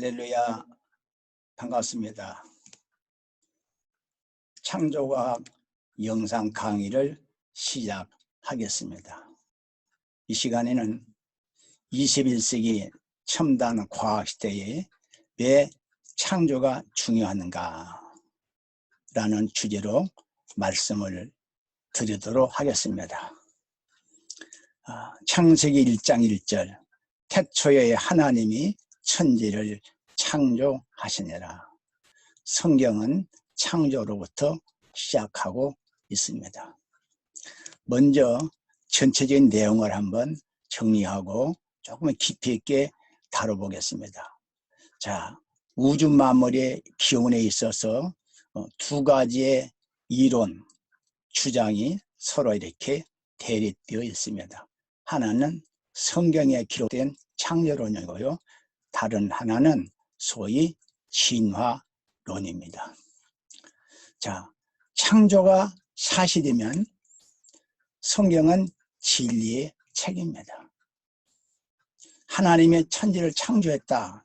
할렐루야 반갑습니다. 창조과학 영상 강의를 시작하겠습니다. 이 시간에는 21세기 첨단 과학 시대에 왜 창조가 중요한가 라는 주제로 말씀을 드리도록 하겠습니다. 아, 창세기 1장 1절 태초에 하나님이 천지를 창조하시니라. 성경은 창조로부터 시작하고 있습니다. 먼저 전체적인 내용을 한번 정리하고 조금 깊이 있게 다뤄보겠습니다. 자, 우주 만물의 기원에 있어서 어, 두 가지의 이론, 주장이 서로 이렇게 대립되어 있습니다. 하나는 성경에 기록된 창조론이고요. 다른 하나는 소위 진화론입니다. 자, 창조가 사실이면 성경은 진리의 책입니다. 하나님의 천지를 창조했다.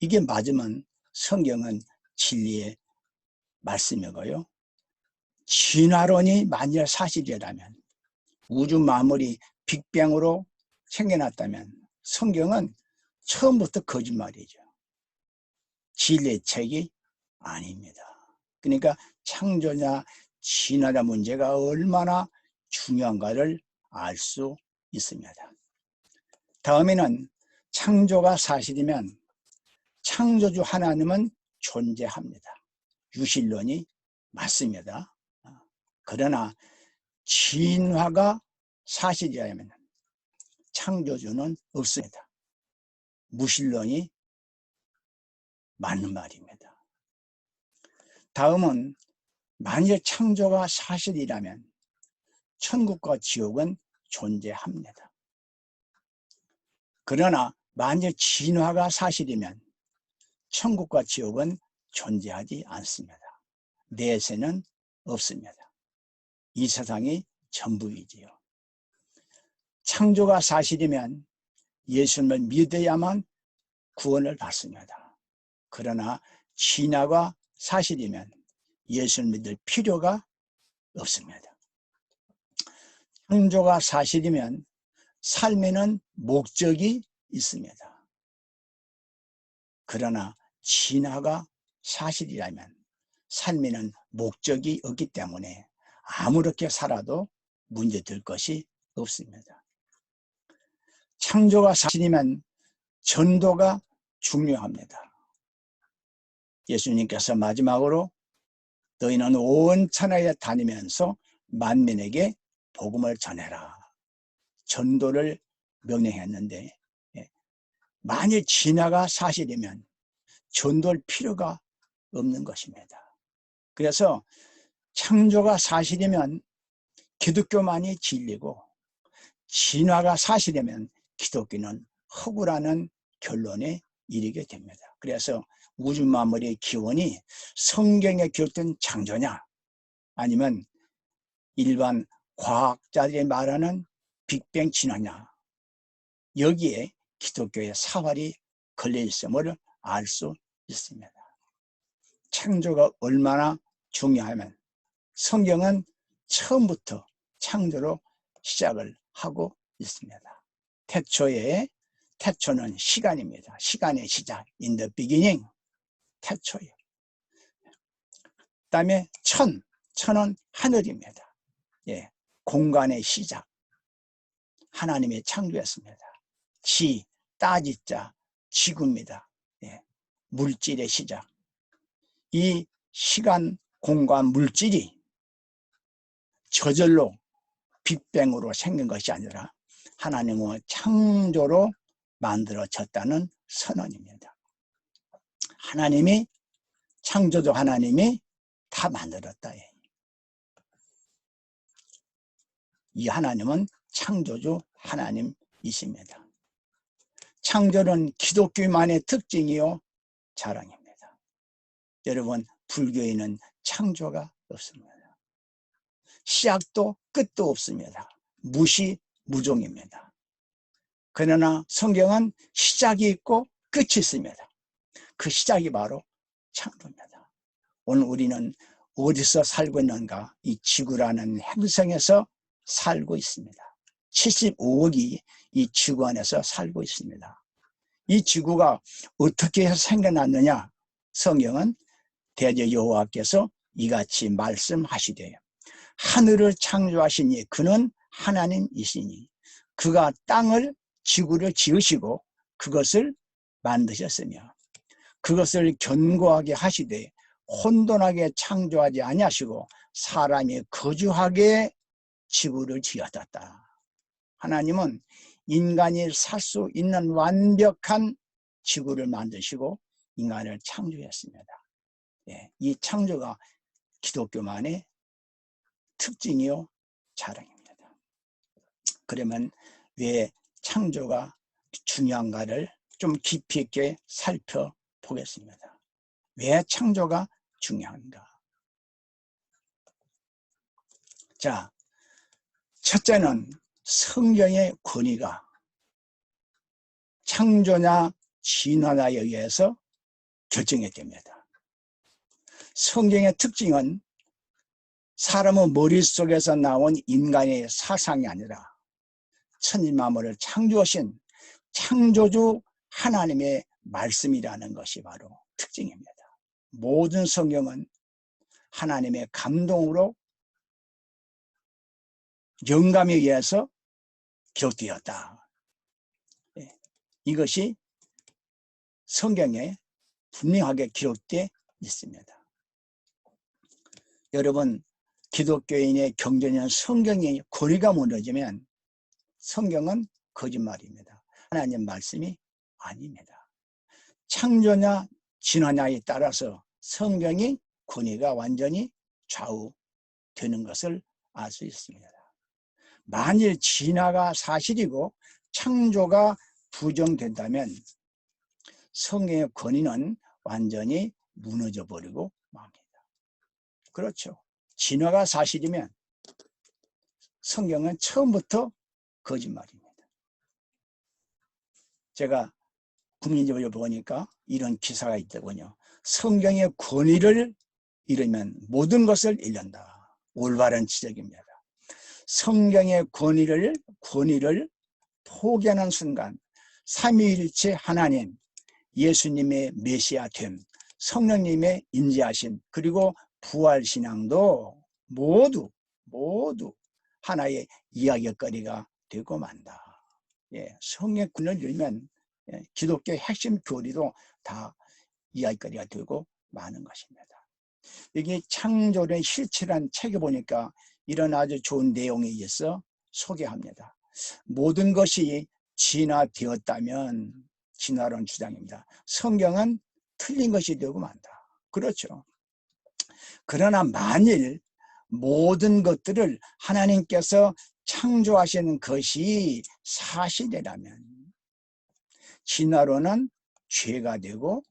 이게 맞으면 성경은 진리의 말씀이고요. 진화론이 만일 사실이라면 우주 만물이 빅뱅으로 생겨났다면 성경은 처음부터 거짓말이죠. 진리의 책이 아닙니다. 그러니까 창조냐 진화냐 문제가 얼마나 중요한가를 알 수 있습니다. 다음에는 창조가 사실이면 창조주 하나님은 존재합니다. 유실론이 맞습니다. 그러나 진화가 사실이라면 창조주는 없습니다. 무신론이 맞는 말입니다. 다음은 만일 창조가 사실이라면 천국과 지옥은 존재합니다. 그러나 만일 진화가 사실이면 천국과 지옥은 존재하지 않습니다. 내세는 없습니다. 이 세상이 전부이지요. 창조가 사실이면 예수님을 믿어야만 구원을 받습니다. 그러나 진화가 사실이면 예수를 믿을 필요가 없습니다. 창조가 사실이면 삶에는 목적이 있습니다. 그러나 진화가 사실이라면 삶에는 목적이 없기 때문에 아무렇게 살아도 문제될 것이 없습니다. 창조가 사실이면 전도가 중요합니다. 예수님께서 마지막으로 너희는 온 천하에 다니면서 만민에게 복음을 전해라. 전도를 명령했는데 예, 만일 진화가 사실이면 전도할 필요가 없는 것입니다. 그래서 창조가 사실이면 기독교만이 진리고 진화가 사실이면 기독교는 허구라는 결론에 이르게 됩니다. 그래서 우주 만물의 기원이 성경에 기록된 창조냐 아니면 일반 과학자들이 말하는 빅뱅 진화냐 여기에 기독교의 사활이 걸려 있음을 알 수 있습니다. 창조가 얼마나 중요하면 성경은 처음부터 창조로 시작을 하고 있습니다. 태초에 태초는 시간입니다. 시간의 시작. In the beginning. 태초에. 그 다음에 천. 천은 하늘입니다. 예. 공간의 시작. 하나님의 창조였습니다. 지, 따지자, 지구입니다. 예. 물질의 시작. 이 시간, 공간, 물질이 저절로 빅뱅으로 생긴 것이 아니라 하나님의 창조로 만들어졌다는 선언입니다. 하나님이 창조주 하나님이 다 만들었다. 이 하나님은 창조주 하나님이십니다. 창조는 기독교만의 특징이요 자랑입니다. 여러분 불교에는 창조가 없습니다. 시작도 끝도 없습니다. 무시 무종입니다. 그러나 성경은 시작이 있고 끝이 있습니다. 그 시작이 바로 창조입니다. 오늘 우리는 어디서 살고 있는가? 이 지구라는 행성에서 살고 있습니다. 75억이 이 지구 안에서 살고 있습니다. 이 지구가 어떻게 해서 생겨났느냐? 성경은 대제 여호와께서 이같이 말씀하시되 하늘을 창조하시니 그는 하나님이시니 그가 땅을 지구를 지으시고 그것을 만드셨으며 그것을 견고하게 하시되 혼돈하게 창조하지 아니하시고 사람이 거주하게 지구를 지었다. 하나님은 인간이 살 수 있는 완벽한 지구를 만드시고 인간을 창조했습니다. 예, 이 창조가 기독교만의 특징이요 자랑입니다. 그러면 왜 창조가 중요한가를 좀 깊이 있게 살펴보겠습니다. 왜 창조가 중요한가? 자, 첫째는 성경의 권위가 창조냐 진화냐에 의해서 결정이 됩니다. 성경의 특징은 사람의 머릿속에서 나온 인간의 사상이 아니라 천지 만물을 창조하신 창조주 하나님의 말씀이라는 것이 바로 특징입니다. 모든 성경은 하나님의 감동으로 영감에 의해서 기록되었다. 예, 이것이 성경에 분명하게 기록되어 있습니다. 여러분 기독교인의 경전에는 성경의 고리가 무너지면 성경은 거짓말입니다. 하나님 말씀이 아닙니다. 창조냐 진화냐에 따라서 성경이 권위가 완전히 좌우되는 것을 알 수 있습니다. 만일 진화가 사실이고 창조가 부정된다면 성경의 권위는 완전히 무너져 버리고 맙니다. 그렇죠. 진화가 사실이면 성경은 처음부터 거짓말입니다. 제가 국민적으로 보니까 이런 기사가 있더군요. 성경의 권위를 잃으면 모든 것을 잃는다. 올바른 지적입니다. 성경의 권위를 권위를 포기하는 순간 삼위일체 하나님 예수님의 메시아 됨 성령님의 임재하심 그리고 부활신앙도 모두 모두 하나의 이야기거리가 되고 만다. 예, 성의 군을 열면 예, 기독교 핵심 교리도 다 이야기거리가 되고 많은 것입니다. 여기 창조의 실체란 책에 보니까 이런 아주 좋은 내용이 있어 소개합니다. 모든 것이 진화되었다면 진화론 주장입니다. 성경은 틀린 것이 되고 만다. 그렇죠. 그러나 만일 모든 것들을 하나님께서 창조하시는 것이 사실이라면 진화론은 죄가 되고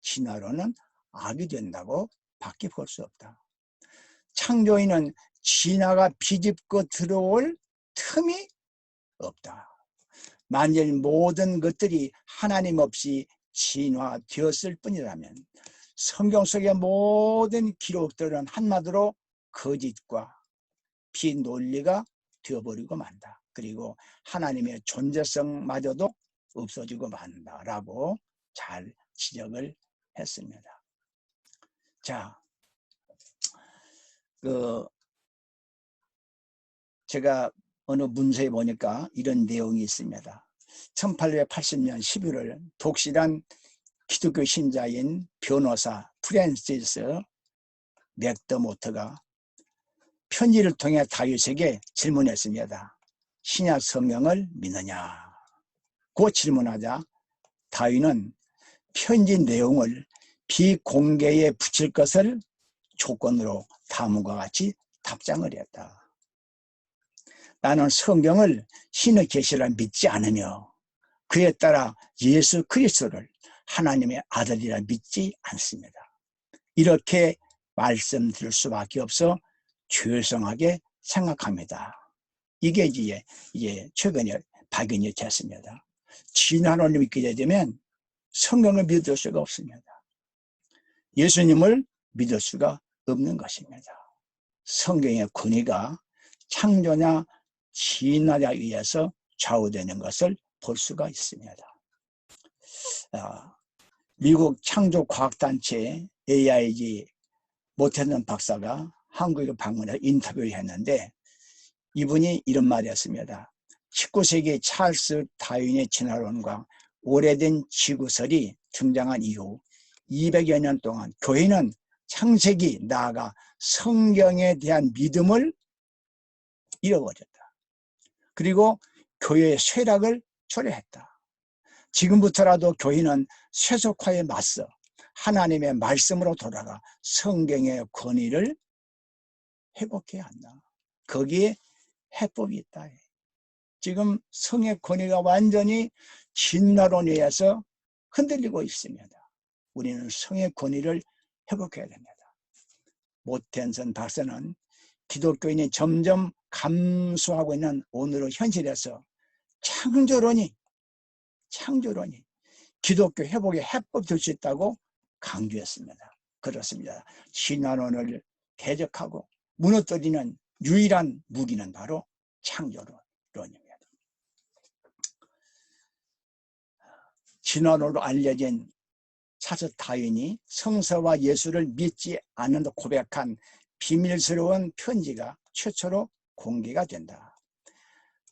진화론은 악이 된다고 밖에 볼 수 없다. 창조인은 진화가 비집고 들어올 틈이 없다. 만일 모든 것들이 하나님 없이 진화되었을 뿐이라면 성경 속의 모든 기록들은 한마디로 거짓과 비논리가 되어버리고 만다. 그리고 하나님의 존재성마저도 없어지고 만다라고 잘 지적을 했습니다. 자, 그 제가 어느 문서에 보니까 이런 내용이 있습니다. 1880년 11월 독실한 기독교 신자인 변호사 프랜시스 맥더모트가 편지를 통해 다윗에게 질문했습니다. 신약 성경을 믿느냐? 그 질문하자 다윗은 편지 내용을 비공개에 붙일 것을 조건으로 다음과 같이 답장을 했다. 나는 성경을 신의 계시를 믿지 않으며 그에 따라 예수 그리스도를 하나님의 아들이라 믿지 않습니다. 이렇게 말씀드릴 수밖에 없어 죄송하게 생각합니다. 이게 이제, 이제 최근에 발견이 됐습니다. 진화론을 믿게 되면 성경을 믿을 수가 없습니다. 예수님을 믿을 수가 없는 것입니다. 성경의 권위가 창조냐 진화에 의해서 좌우되는 것을 볼 수가 있습니다. 아, 미국 창조과학단체 AIG 못했는 박사가 한국에 방문해 인터뷰를 했는데 이분이 이런 말을 했습니다. 19세기 찰스 다윈의 진화론과 오래된 지구설이 등장한 이후 200여 년 동안 교회는 창세기 나아가 성경에 대한 믿음을 잃어버렸다. 그리고 교회의 쇠락을 초래했다. 지금부터라도 교회는 쇠속화에 맞서 하나님의 말씀으로 돌아가 성경의 권위를 회복해야 한다. 거기에 해법이 있다. 지금 성의 권위가 완전히 진나론에 의해서 흔들리고 있습니다. 우리는 성의 권위를 회복해야 됩니다. 모텐선 박사는 기독교인이 점점 감소하고 있는 오늘의 현실에서 창조론이 창조론이 기독교 회복의 해법 될 수 있다고 강조했습니다. 그렇습니다. 신화론을 대적하고 무너뜨리는 유일한 무기는 바로 창조론입니다. 진화론으로 알려진 다윈이 성서와 예수를 믿지 않는다 고백한 비밀스러운 편지가 최초로 공개가 된다.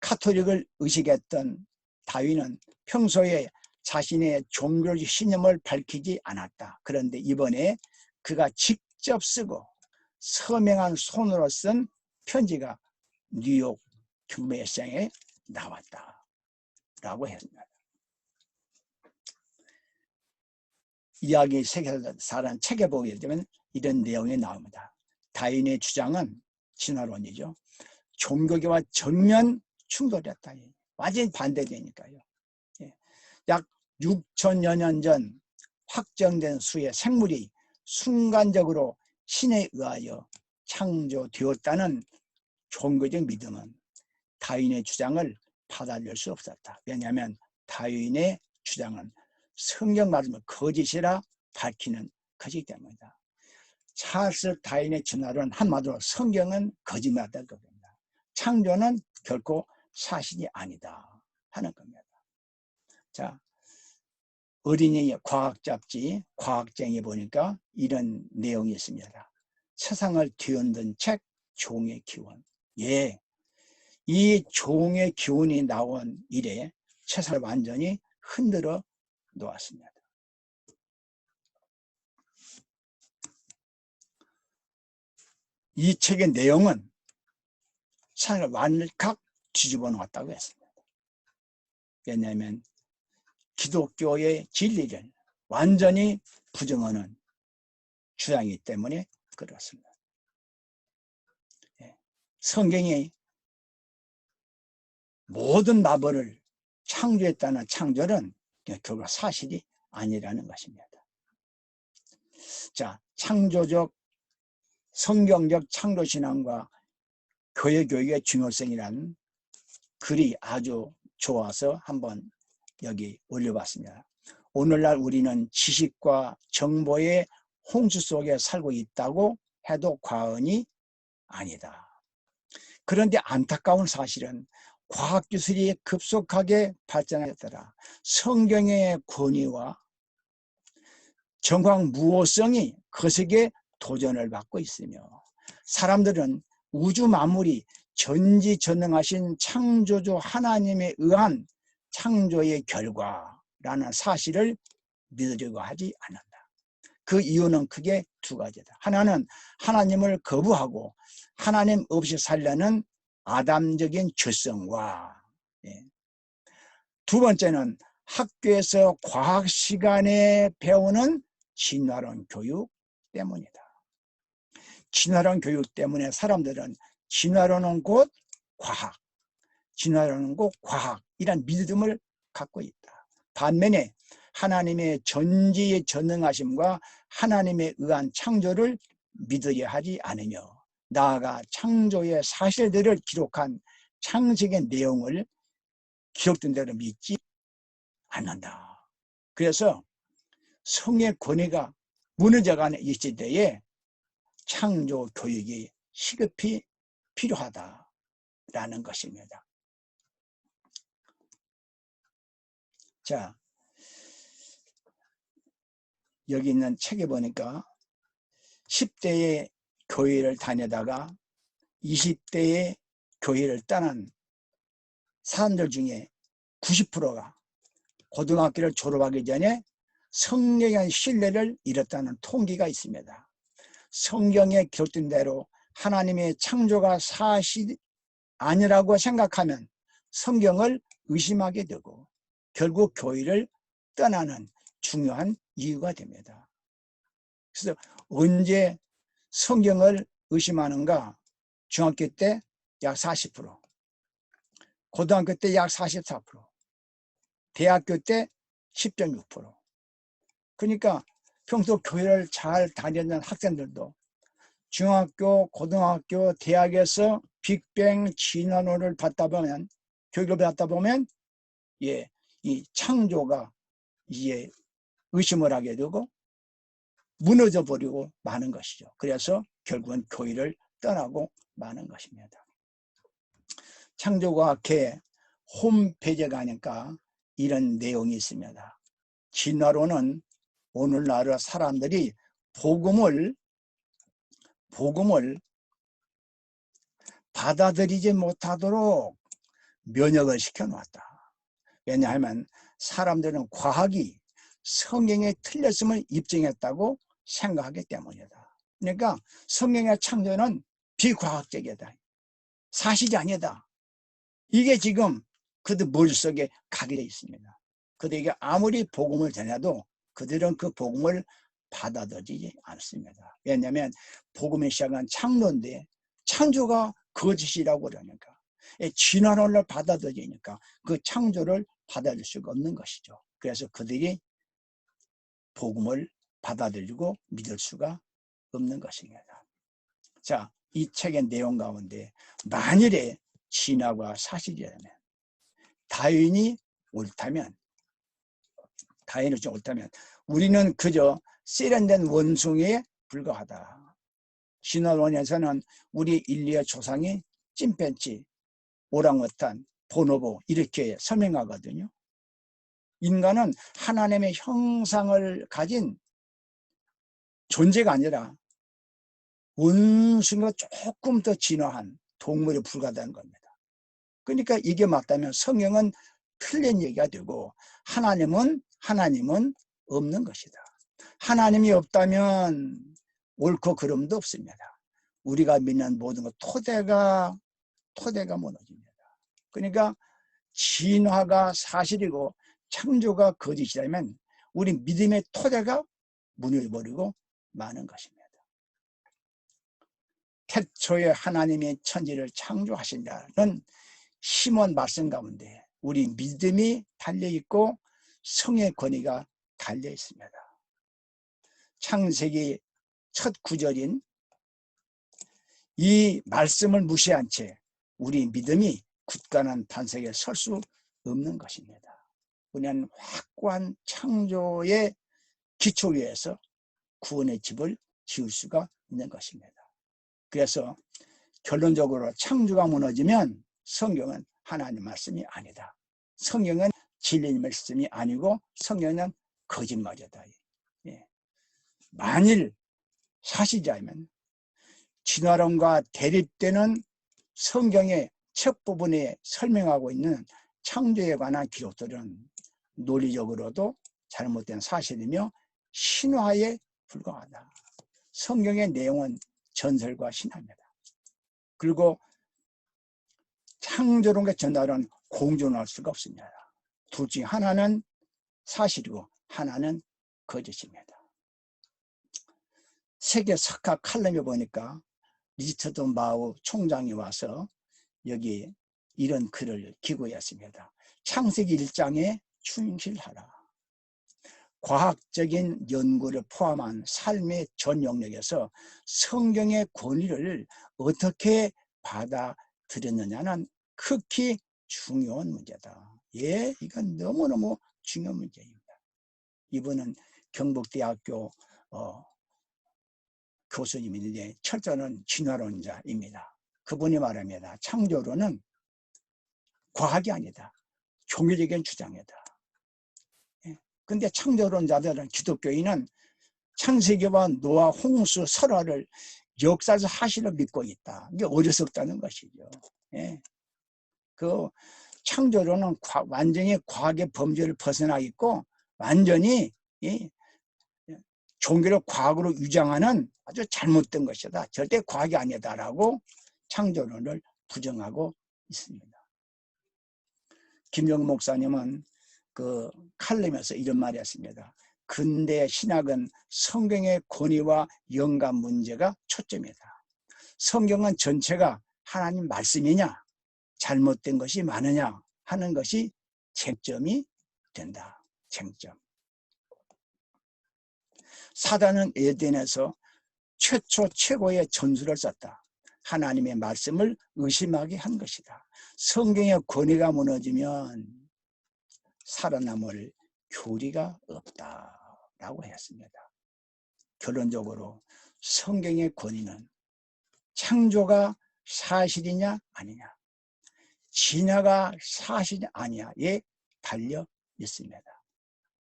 카톨릭을 의식했던 다윈은 평소에 자신의 종교적 신념을 밝히지 않았다. 그런데 이번에 그가 직접 쓰고 서명한 손으로 쓴 편지가 뉴욕 경매시장에 나왔다. 라고 했습니다. 이야기 세계사란 책에 보게 되면 이런 내용이 나옵니다. 다인의 주장은 진화론이죠. 종교계와 전면 충돌했다. 완전히 반대되니까요. 예. 약 6천여 년 전 확정된 수의 생물이 순간적으로 신에 의하여 창조되었다는 종교적 믿음은 다윈의 주장을 받아들일 수 없었다. 왜냐하면 다윈의 주장은 성경 말씀을 거짓이라 밝히는 것이기 때문이다. 찰스 다윈의 진화론 한마디로 성경은 거짓말이다 겁니다. 창조는 결코 사실이 아니다 하는 겁니다. 자, 어린이 과학 잡지 과학쟁이 보니까 이런 내용이 있습니다. 세상을 뒤흔든 책 종의 기원. 예, 이 종의 기운이 나온 이래 세상을 완전히 흔들어 놓았습니다. 이 책의 내용은 세상을 완벽 뒤집어 놓았다고 했습니다. 왜냐하면 기독교의 진리를 완전히 부정하는 주장이기 때문에 그렇습니다. 예. 성경이 모든 마법을 창조했다는 창조는 결국 사실이 아니라는 것입니다. 자, 창조적 성경적 창조신앙과 교회 교육의 중요성이라는 글이 아주 좋아서 한번 여기 올려봤습니다. 오늘날 우리는 지식과 정보의 홍수 속에 살고 있다고 해도 과언이 아니다. 그런데 안타까운 사실은 과학기술이 급속하게 발전하였더라. 성경의 권위와 정황 무호성이 거세게 도전을 받고 있으며 사람들은 우주 만물이 전지전능하신 창조주 하나님에 의한 창조의 결과라는 사실을 믿으려고 하지 않는다. 그 이유는 크게 두 가지다. 하나는 하나님을 거부하고 하나님 없이 살려는 아담적인 죄성과 예. 두 번째는 학교에서 과학 시간에 배우는 진화론 교육 때문이다. 진화론 교육 때문에 사람들은 진화론은 곧 과학, 진화론은 곧 과학 이란 믿음을 갖고 있다. 반면에 하나님의 전지의 전능하심과 하나님에 의한 창조를 믿어야 하지 않으며 나아가 창조의 사실들을 기록한 창세의 내용을 기록된 대로 믿지 않는다. 그래서 성의 권위가 무너져가는 이 시대에 창조 교육이 시급히 필요하다라는 것입니다. 자, 여기 있는 책에 보니까 10대의 교회를 다니다가 20대의 교회를 떠난 사람들 중에 90%가 고등학교를 졸업하기 전에 성경의 신뢰를 잃었다는 통계가 있습니다. 성경에 기록된 대로 하나님의 창조가 사실 아니라고 생각하면 성경을 의심하게 되고 결국 교회를 떠나는 중요한 이유가 됩니다. 그래서 언제 성경을 의심하는가? 중학교 때 약 40%, 고등학교 때 약 44%, 대학교 때 10.6%. 그러니까 평소 교회를 잘 다니는 학생들도 중학교, 고등학교, 대학에서 빅뱅 진화론을 받다 보면 교육을 받다 보면 예, 이 창조가 이제 의심을 하게 되고 무너져 버리고 마는 것이죠. 그래서 결국은 교회를 떠나고 마는 것입니다. 창조과학회 홈페이지에 가니까 이런 내용이 있습니다. 진화론은 오늘날 사람들이 복음을 복음을 받아들이지 못하도록 면역을 시켜놨다. 왜냐하면 사람들은 과학이 성경에 틀렸음을 입증했다고 생각하기 때문이다. 그러니까 성경의 창조는 비과학적이다. 사실이 아니다. 이게 지금 그들 머릿속에 각인되어 있습니다. 그들에게 아무리 복음을 전해도 그들은 그 복음을 받아들이지 않습니다. 왜냐하면 복음의 시작은 창조인데 창조가 거짓이라고 그러니까 진화론을 받아들이니까 그 창조를 받아들일 수가 없는 것이죠. 그래서 그들이 복음을 받아들이고 믿을 수가 없는 것입니다. 자, 이 책의 내용 가운데 만일에 진화가 사실이라면 다윈이 옳다면 다윈이 좀 옳다면 우리는 그저 세련된 원숭이에 불과하다. 진화론에서는 우리 인류의 조상이 찐팬치, 오랑우탄, 보노보 이렇게 설명하거든요. 인간은 하나님의 형상을 가진 존재가 아니라 원숭이가 조금 더 진화한 동물에 불과하다는 겁니다. 그러니까 이게 맞다면 성경은 틀린 얘기가 되고 하나님은 하나님은 없는 것이다. 하나님이 없다면 옳고 그름도 없습니다. 우리가 믿는 모든 것 토대가 토대가 무너집니다. 그러니까 진화가 사실이고 창조가 거짓이라면 우리 믿음의 토대가 무너버리고 마는 것입니다. 태초에 하나님의 천지를 창조하신다는 심원 말씀 가운데 우리 믿음이 달려있고 성의 권위가 달려 있습니다. 창세기 첫 구절인 이 말씀을 무시한 채 우리 믿음이 굳건한 반석에 설 수 없는 것입니다. 우리는 확고한 창조의 기초 위에서 구원의 집을 지을 수가 있는 것입니다. 그래서 결론적으로 창조가 무너지면 성경은 하나님 말씀이 아니다. 성경은 진리 말씀이 아니고 성경은 거짓말이다. 예. 만일 사실이라면 진화론과 대립되는 성경의 첫 부분에 설명하고 있는 창조에 관한 기록들은 논리적으로도 잘못된 사실이며 신화에 불과하다. 성경의 내용은 전설과 신화입니다. 그리고 창조론과 전달은 공존할 수가 없습니다. 둘 중 하나는 사실이고 하나는 거짓입니다. 세계 석학 칼럼에 보니까 리처드 마우 총장이 와서 여기 이런 글을 기고했습니다. 창세기 1장에 충실하라. 과학적인 연구를 포함한 삶의 전 영역에서 성경의 권위를 어떻게 받아들였느냐는 극히 중요한 문제다. 예, 이건 너무너무 중요한 문제입니다. 이분은 경북대학교 어, 교수님인데 철저는 진화론자입니다. 그분이 말합니다. 창조론은 과학이 아니다. 종교적인 주장이다. 예. 근데 창조론자들은 기독교인은 창세기와 노아, 홍수, 설화를 역사에서 사실을 믿고 있다. 이게 어리석다는 것이죠. 예. 그 창조론은 과, 완전히 과학의 범죄를 벗어나 있고 완전히 예, 종교를 과학으로 위장하는 아주 잘못된 것이다. 절대 과학이 아니다라고 창조론을 부정하고 있습니다. 김영 목사님은 그 칼럼에서 이런 말이 었습니다. 근대 신학은 성경의 권위와 영감 문제가 초점이다. 성경은 전체가 하나님 말씀이냐 잘못된 것이 많으냐 하는 것이 쟁점이 된다. 쟁점. 사단은 에덴에서 최초 최고의 전술을 썼다. 하나님의 말씀을 의심하게 한 것이다. 성경의 권위가 무너지면 살아남을 교리가 없다라고 했습니다. 결론적으로 성경의 권위는 창조가 사실이냐 아니냐 진화가 사실이 아니냐에 달려 있습니다.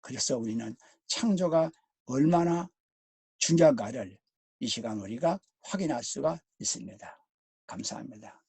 그래서 우리는 창조가 얼마나 중요한가를 이 시간 우리가 확인할 수가 있습니다. 감사합니다.